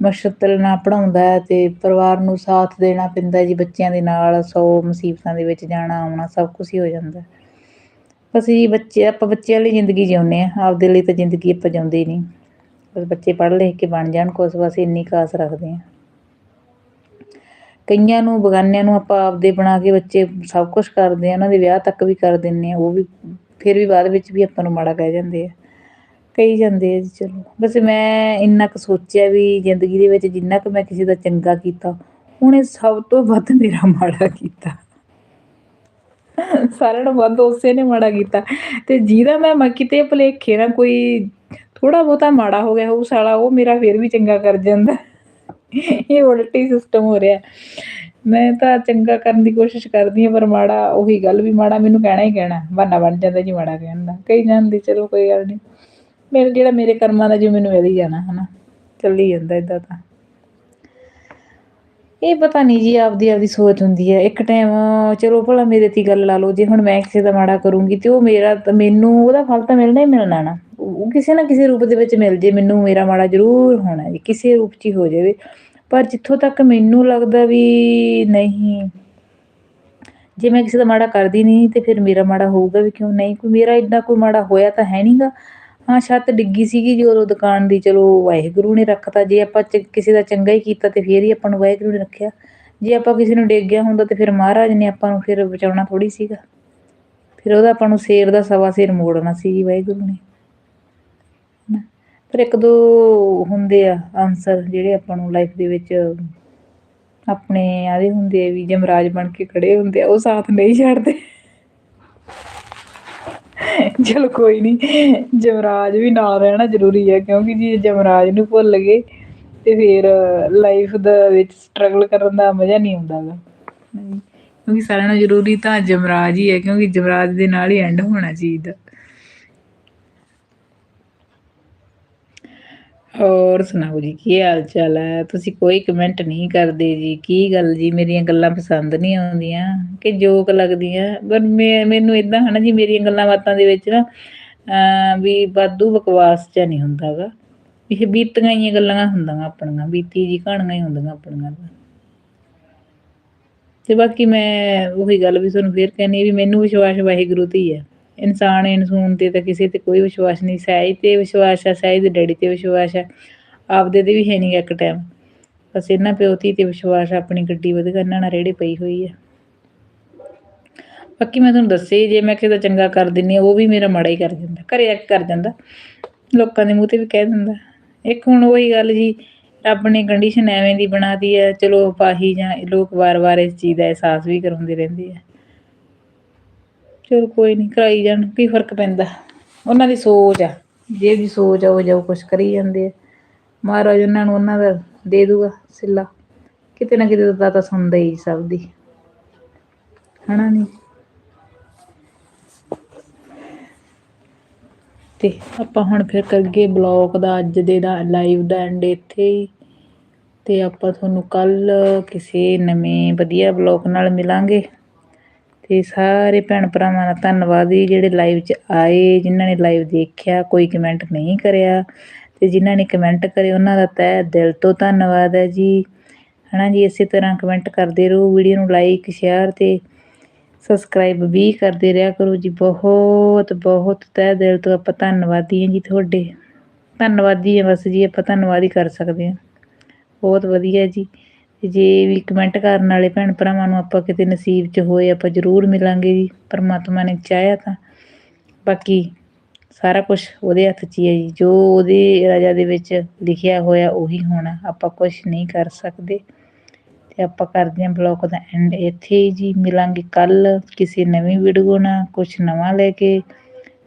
ਮੁਸ਼ਕਿਲ ਨਾਲ ਪੜ੍ਹਾਉਂਦਾ ਹੈ ਤੇ ਪਰਿਵਾਰ ਨੂੰ ਸਾਥ ਦੇਣਾ ਪੈਂਦਾ ਜੀ। ਬੱਚਿਆਂ ਦੇ ਨਾਲ ਸੌ ਮੁਸੀਬਤਾਂ ਦੇ ਵਿੱਚ ਜਾਣਾ, ਆਉਣਾ ਸਭ ਕੁਝ ਹੀ ਹੋ ਜਾਂਦਾ ਬਸ ਜੀ ਬੱਚੇ, ਆਪਾਂ ਬੱਚਿਆਂ ਲਈ ਜ਼ਿੰਦਗੀ ਜਿਉਂਦੇ ਆ ਆਪਦੇ ਲਈ ਤਾਂ ਜ਼ਿੰਦਗੀ ਆਪਾਂ ਜਿਉਂਦੇ ਹੀ ਨਹੀਂ। ਬਸ ਬੱਚੇ ਪੜ੍ਹ ਲਿਖ ਕੇ ਬਣ ਜਾਣ, ਕੁਛ ਬਸ ਇੰਨੀ ਕਾਸ ਰੱਖਦੇ ਆ ਕਈਆਂ ਨੂੰ, ਬਗਾਨਿਆਂ ਨੂੰ ਆਪਾਂ ਆਪਦੇ ਬਣਾ ਕੇ ਬੱਚੇ ਸਭ ਕੁਛ ਕਰਦੇ ਆ, ਉਹਨਾਂ ਦੇ ਵਿਆਹ ਤੱਕ ਵੀ ਕਰ ਦਿੰਦੇ ਆ, ਉਹ ਵੀ ਫਿਰ ਵੀ ਬਾਅਦ ਵਿੱਚ ਵੀ ਆਪਾਂ ਨੂੰ ਮਾੜਾ ਕਹਿ ਜਾਂਦੇ ਆ। ਕਹੀ ਜਾਂਦੇ ਆ ਜੀ, ਚਲੋ। ਬਸ ਮੈਂ ਇੰਨਾ ਕੁ ਸੋਚਿਆ ਵੀ ਜ਼ਿੰਦਗੀ ਦੇ ਵਿੱਚ ਜਿੰਨਾ ਕੁ ਮੈਂ ਕਿਸੇ ਦਾ ਚੰਗਾ ਕੀਤਾ, ਉਹਨੇ ਸਭ ਤੋਂ ਵੱਧ ਮੇਰਾ ਮਾੜਾ ਕੀਤਾ। ਸਾਰਿਆਂ ਨੂੰ ਵੱਧ ਉਸੇ ਨੇ ਮਾੜਾ ਕੀਤਾ। ਤੇ ਜਿਹਦਾ ਮੈਂ ਮ, ਕਿਤੇ ਭੁਲੇਖੇ ਨਾਲ ਕੋਈ ਥੋੜਾ ਬਹੁਤਾ ਮਾੜਾ ਹੋ ਗਿਆ ਉਹ ਸਾਲਾ, ਉਹ ਮੇਰਾ ਫਿਰ ਵੀ ਚੰਗਾ ਕਰ ਜਾਂਦਾ। ਇਹ ਉਲਟੀ ਸਿਸਟਮ ਹੋ ਰਿਹਾ। ਮੈਂ ਤਾਂ ਚੰਗਾ ਕਰਨ ਦੀ ਕੋਸ਼ਿਸ਼ ਕਰਦੀ ਹਾਂ, ਪਰ ਮਾੜਾ ਉਹੀ ਗੱਲ ਵੀ ਮਾੜਾ ਮੈਨੂੰ ਕਹਿਣਾ ਹੀ ਕਹਿਣਾ, ਬਹਾਨਾ ਬਣ ਜਾਂਦਾ ਜੀ ਮਾੜਾ ਕਹਿਣ ਦਾ। ਕਈ ਜਾਂਦੀ ਚਲੋ ਕੋਈ ਗੱਲ ਨਹੀਂ। ਮੇਰੇ ਜਿਹੜਾ ਮੇਰੇ ਕਰਮਾਂ ਦਾ ਜੀ ਮੈਨੂੰ ਮਿਲ ਹੀ ਜਾਣਾ, ਹਨਾ। ਚੱਲੀ ਜਾਂਦਾ ਇਦਾਂ ਤਾਂ। ਇਹ ਪਤਾ ਨਹੀਂ ਜੀ, ਆਪਦੀ ਆਪਦੀ ਸੋਚ ਹੁੰਦੀ ਹੈ। ਇੱਕ ਟਾਈਮ ਚਲੋ ਭਲਾ ਮੇਰੇ ਤੇ ਗੱਲ ਲਾ ਲਓ। ਜੇ ਹੁਣ ਮੈਂ ਕਿਸੇ ਦਾ ਮਾੜਾ ਕਰੂੰਗੀ ਤੇ ਉਹ ਮੇਰਾ, ਮੈਨੂੰ ਉਹਦਾ ਫਲ ਤਾਂ ਮਿਲਣਾ ਹੀ ਮਿਲਣਾ ਨਾ। ਉਹ ਕਿਸੇ ਨਾ ਕਿਸੇ ਰੂਪ ਦੇ ਵਿੱਚ ਮਿਲ ਜੇ, ਮੈਨੂੰ ਮੇਰਾ ਮਾੜਾ ਜ਼ਰੂਰ ਹੋਣਾ ਜੀ, ਕਿਸੇ ਰੂਪ 'ਚ ਹੀ ਹੋ ਜਾਵੇ। ਪਰ ਜਿੱਥੋਂ ਤੱਕ ਮੈਨੂੰ ਲੱਗਦਾ ਵੀ ਨਹੀਂ, ਜੇ ਮੈਂ ਕਿਸੇ ਦਾ ਮਾੜਾ ਕਰਦੀ ਨਹੀਂ ਤੇ ਫਿਰ ਮੇਰਾ ਮਾੜਾ ਹੋਊਗਾ ਵੀ ਕਿਉਂ? ਨਹੀਂ, ਕੋਈ ਮੇਰਾ ਇਦਾਂ ਕੋਈ ਮਾੜਾ ਹੋਇਆ ਤਾਂ ਹੈ ਨਹੀਂਗਾ ਹਾਂ, ਛੱਤ ਡਿੱਗੀ ਸੀਗੀ ਜੀ ਉਦੋਂ ਦੁਕਾਨ ਦੀ, ਚਲੋ ਵਾਹਿਗੁਰੂ ਨੇ ਰੱਖਤਾ, ਜੇ ਆਪਾਂ ਚ- ਕਿਸੇ ਦਾ ਚੰਗਾ ਹੀ ਕੀਤਾ ਤੇ ਫਿਰ ਹੀ ਆਪਾਂ ਨੂੰ ਵਾਹਿਗੁਰੂ ਨੇ ਰੱਖਿਆ। ਜੇ ਆਪਾਂ ਕਿਸੇ ਨੂੰ ਡਿੱਗ ਗਿਆ ਹੁੰਦਾ ਤੇ ਫਿਰ ਮਹਾਰਾਜ ਨੇ ਆਪਾਂ ਨੂੰ ਫਿਰ ਬਚਾਉਣਾ ਥੋੜੀ ਸੀਗਾ। ਫਿਰ ਉਹਦਾ ਆਪਾਂ ਨੂੰ ਸ਼ੇਰ ਦਾ ਸਵਾ ਸ਼ੇਰ ਮੋੜਨਾ ਸੀ ਜੀ ਵਾਹਿਗੁਰੂ ਨੇ। ਹਨਾ। ਪਰ ਇੱਕ ਦੋ ਹੁੰਦੇ ਆ ਆਨਸਰ ਜਿਹੜੇ ਆਪਾਂ ਨੂੰ ਲਾਈਫ ਦੇ ਵਿੱਚ ਆਪਣੇ ਆਦੇ ਹੁੰਦੇ ਆ ਵੀ ਜਮਰਾਜ ਬਣ ਕੇ ਖੜੇ ਹੁੰਦੇ ਆ, ਉਹ ਸਾਥ ਨਹੀਂ ਛੱਡਦੇ। [laughs] ਚਲੋ ਕੋਈ ਨਹੀਂ ਜਮਰਾਜ ਵੀ ਨਾਲ ਰਹਿਣਾ ਜ਼ਰੂਰੀ ਹੈ ਕਿਉਂਕਿ ਜੇ ਜਮਰਾਜ ਨੂੰ ਭੁੱਲ ਗਏ ਤੇ ਫਿਰ ਲਾਈਫ ਦਾ ਵਿੱਚ ਸਟਰਗਲ ਕਰਨ ਦਾ ਮਜ਼ਾ ਨਹੀਂ ਆਉਂਦਾ ਗਾ। ਕਿਉਂਕਿ ਸਾਰਿਆਂ ਨਾਲੋਂ ਜ਼ਰੂਰੀ ਤਾਂ ਜਮਰਾਜ ਹੀ ਹੈ ਕਿਉਂਕਿ ਜਮਰਾਜ ਦੇ ਨਾਲ ਹੀ ਐਂਡ ਹੋਣਾ ਚਾਹੀਦਾ। ਹੋਰ ਸੁਣਾਓ ਜੀ, ਕੀ ਹਾਲ ਚਾਲ ਹੈ? ਤੁਸੀਂ ਕੋਈ ਕਮੈਂਟ ਨਹੀਂ ਕਰਦੇ ਜੀ, ਕੀ ਗੱਲ ਜੀ? ਮੇਰੀਆਂ ਗੱਲਾਂ ਪਸੰਦ ਨਹੀਂ ਆਉਂਦੀਆਂ, ਕਿ ਜੋਕ ਲੱਗਦੀਆਂ। ਪਰ ਮੈਂ, ਮੈਨੂੰ ਇਦਾਂ ਹਨਾ ਜੀ, ਮੇਰੀਆਂ ਗੱਲਾਂ ਬਾਤਾਂ ਦੇ ਵਿੱਚ ਨਾ ਅਮ ਵੀ ਵਾਧੂ ਬਕਵਾਸ ਜਿਹਾ ਨਹੀਂ ਹੁੰਦਾਗਾ ਇਹ ਬੀਤੀਆਂ ਹੀ ਗੱਲਾਂ ਹੁੰਦੀਆਂ ਆਪਣੀਆਂ, ਬੀਤੀ ਜੀ ਕਹਾਣੀਆਂ ਹੀ ਹੁੰਦੀਆਂ ਆਪਣੀਆਂ ਤੇ। ਬਾਕੀ ਮੈਂ ਉਹੀ ਗੱਲ ਵੀ ਤੁਹਾਨੂੰ ਫੇਰ ਕਹਿੰਦੀ ਵੀ ਮੈਨੂੰ ਵਿਸ਼ਵਾਸ ਵਾਹਿਗੁਰੂ ਤੇ ਹੀ ਹੈ। ਇਨਸਾਨ ਇਨਸੂਨ ਤੇ ਤਾਂ ਕਿਸੇ ਤੇ ਕੋਈ ਵਿਸ਼ਵਾਸ ਨਹੀਂ, ਸਹਿਜ ਤੇ ਵਿਸ਼ਵਾਸ ਹੈ ਸਹਿਜ ਦੇ ਡੈਡੀ ਤੇ ਵਿਸ਼ਵਾਸ ਹੈ ਆਪਦੇ ਤੇ ਵੀ ਹੈ ਨਹੀਂ ਇੱਕ ਟਾਈਮ ਬਸ ਇਹਨਾਂ ਪਿਓ ਤੇ ਵਿਸ਼ਵਾਸ ਆਪਣੀ ਗੱਡੀ ਵਧੀਆ ਇਹਨਾਂ ਨਾਲ ਰੇੜੇ ਪਈ ਹੋਈ ਹੈ ਬਾਕੀ ਮੈਂ ਤੁਹਾਨੂੰ ਦੱਸੇ ਜੇ ਮੈਂ ਕਿਸੇ ਚੰਗਾ ਕਰ ਦਿੰਨੀ ਉਹ ਵੀ ਮੇਰਾ ਮਾੜਾ ਹੀ ਕਰ ਦਿੰਦਾ, ਘਰੇ ਆ ਕਰ ਜਾਂਦਾ ਲੋਕਾਂ ਦੇ ਮੂੰਹ ਤੇ ਵੀ ਕਹਿ ਦਿੰਦਾ। ਇੱਕ ਹੁਣ ਉਹੀ ਗੱਲ ਜੀ, ਰੱਬ ਨੇ ਕੰਡੀਸ਼ਨ ਐਵੇਂ ਦੀ ਬਣਾਤੀ ਹੈ ਚਲੋ ਪਾਹੀ ਜਾਂ ਲੋਕ ਵਾਰ-ਵਾਰ ਇਸ ਚੀਜ਼ ਦਾ ਅਹਿਸਾਸ ਵੀ ਕਰਾਉਂਦੇ ਰਹਿੰਦੇ ਆ। ਚਲੋ ਕੋਈ ਨਹੀਂ ਕਰਾਈ ਜਾਣ, ਕੀ ਫ਼ਰਕ ਪੈਂਦਾ? ਉਹਨਾਂ ਦੀ ਸੋਚ ਆ, ਜੇ ਵੀ ਸੋਚ ਆ, ਉਹ ਜੋ ਕੁਛ ਕਰੀ ਜਾਂਦੇ ਆ। ਮਹਾਰਾਜ ਉਹਨਾਂ ਨੂੰ ਉਹਨਾਂ ਦਾ ਦੇ ਦੂਗਾ ਸਿੱਲਾ। ਕਿਤੇ ਨਾ ਕਿਤੇ ਤਾਂ ਤਾਂ ਸੁਣਦਾ ਹੀ ਸਭ ਦੀ। ਹਨਾ ਨਹੀਂ ਤੇ ਆਪਾਂ ਹੁਣ ਫਿਰ ਕਰਗੇ ਬਲੌਗ ਦਾ, ਅੱਜ ਦੇ ਦਾ ਲਾਈਵ ਦਾ ਐਂਡ ਇੱਥੇ ਹੀ। ਤੇ ਆਪਾਂ ਤੁਹਾਨੂੰ ਕੱਲ ਕਿਸੇ ਨਵੇਂ ਵਧੀਆ ਬਲੌਗ ਨਾਲ ਮਿਲਾਂਗੇ। ਤੇ ਸਾਰੇ ਭੈਣ ਭਰਾਵਾਂ ਦਾ ਧੰਨਵਾਦ ਜੀ, ਜਿਹੜੇ ਲਾਈਵ 'ਚ ਆਏ, ਜਿਨ੍ਹਾਂ ਨੇ ਲਾਈਵ ਦੇਖਿਆ, ਕੋਈ ਕਮੈਂਟ ਨਹੀਂ ਕਰਿਆ ਤੇ ਜਿਨ੍ਹਾਂ ਨੇ ਕਮੈਂਟ ਕਰੇ, ਉਹਨਾਂ ਦਾ ਤਹਿ ਦਿਲ ਤੋਂ ਧੰਨਵਾਦ ਹੈ ਜੀ। ਹਨਾ ਜੀ, ਇਸੇ ਤਰ੍ਹਾਂ ਕਮੈਂਟ ਕਰਦੇ ਰਹੋ ਵੀਡੀਓ ਨੂੰ ਲਾਈਕ ਸ਼ੇਅਰ ਤੇ ਸਬਸਕ੍ਰਾਈਬ ਵੀ ਕਰਦੇ ਰਿਹਾ ਕਰੋ ਜੀ। ਬਹੁਤ ਬਹੁਤ ਤਹਿ ਦਿਲ ਤੋਂ ਆਪਾਂ ਧੰਨਵਾਦੀ ਹਾਂ ਜੀ ਤੁਹਾਡੇ। ਧੰਨਵਾਦੀ ਹਾਂ ਬਸ ਜੀ, ਆਪਾਂ ਧੰਨਵਾਦ ਹੀ ਕਰ ਸਕਦੇ ਹਾਂ। ਬਹੁਤ ਵਧੀਆ ਜੀ। ਤੇ ਜੇ ਵੀ ਕਮੈਂਟ ਕਰਨ ਵਾਲੇ ਭੈਣ ਭਰਾਵਾਂ ਨੂੰ ਆਪਾਂ ਕਿਤੇ ਨਸੀਬ 'ਚ ਹੋਏ, ਆਪਾਂ ਜ਼ਰੂਰ ਮਿਲਾਂਗੇ ਜੀ, ਪਰਮਾਤਮਾ ਨੇ ਚਾਹਿਆ ਤਾਂ। ਬਾਕੀ ਸਾਰਾ ਕੁਝ ਉਹਦੇ ਹੱਥ 'ਚ ਹੀ ਹੈ ਜੀ, ਜੋ ਉਹਦੀ ਰਜ਼ਾ ਦੇ ਵਿੱਚ ਲਿਖਿਆ ਹੋਇਆ ਉਹੀ ਹੋਣਾ, ਆਪਾਂ ਕੁਝ ਨਹੀਂ ਕਰ ਸਕਦੇ। ਤੇ ਆਪਾਂ ਕਰਦੇ ਹਾਂ ਬਲੌਗ ਦਾ ਐਂਡ ਇੱਥੇ ਹੀ ਜੀ, ਮਿਲਾਂਗੇ ਕੱਲ ਕਿਸੇ ਨਵੀਂ ਵੀਡੀਓ ਨਾਲ ਕੁਝ ਨਵਾਂ ਲੈ ਕੇ।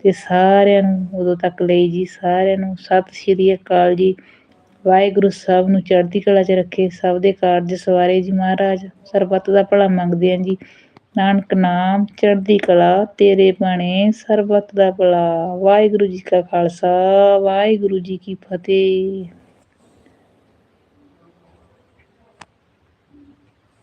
ਤੇ ਸਾਰਿਆਂ ਨੂੰ ਉਦੋਂ ਤੱਕ ਲਈ ਜੀ, ਸਾਰਿਆਂ ਨੂੰ ਸਤਿ ਸ਼੍ਰੀ ਅਕਾਲ ਜੀ। ਵਾਹਿਗੁਰੂ ਸਾਹਿਬ ਨੂੰ ਚੜ੍ਹਦੀ ਕਲਾ 'ਚ ਰੱਖੇ, ਸਭ ਦੇ ਕਾਰਜ ਸਵਾਰੇ ਜੀ ਮਹਾਰਾਜ। ਸਰਬੱਤ ਦਾ ਭਲਾ ਮੰਗਦੇ ਆਂ ਜੀ। ਨਾਨਕ ਨਾਮ ਚੜ੍ਹਦੀ ਕਲਾ, ਤੇਰੇ ਬਣੇ ਸਰਬੱਤ ਦਾ ਭਲਾ। ਵਾਹਿਗੁਰੂ ਜੀ ਕਾ ਖਾਲਸਾ, ਵਾਹਿਗੁਰੂ ਜੀ ਕੀ ਫਤਿਹ।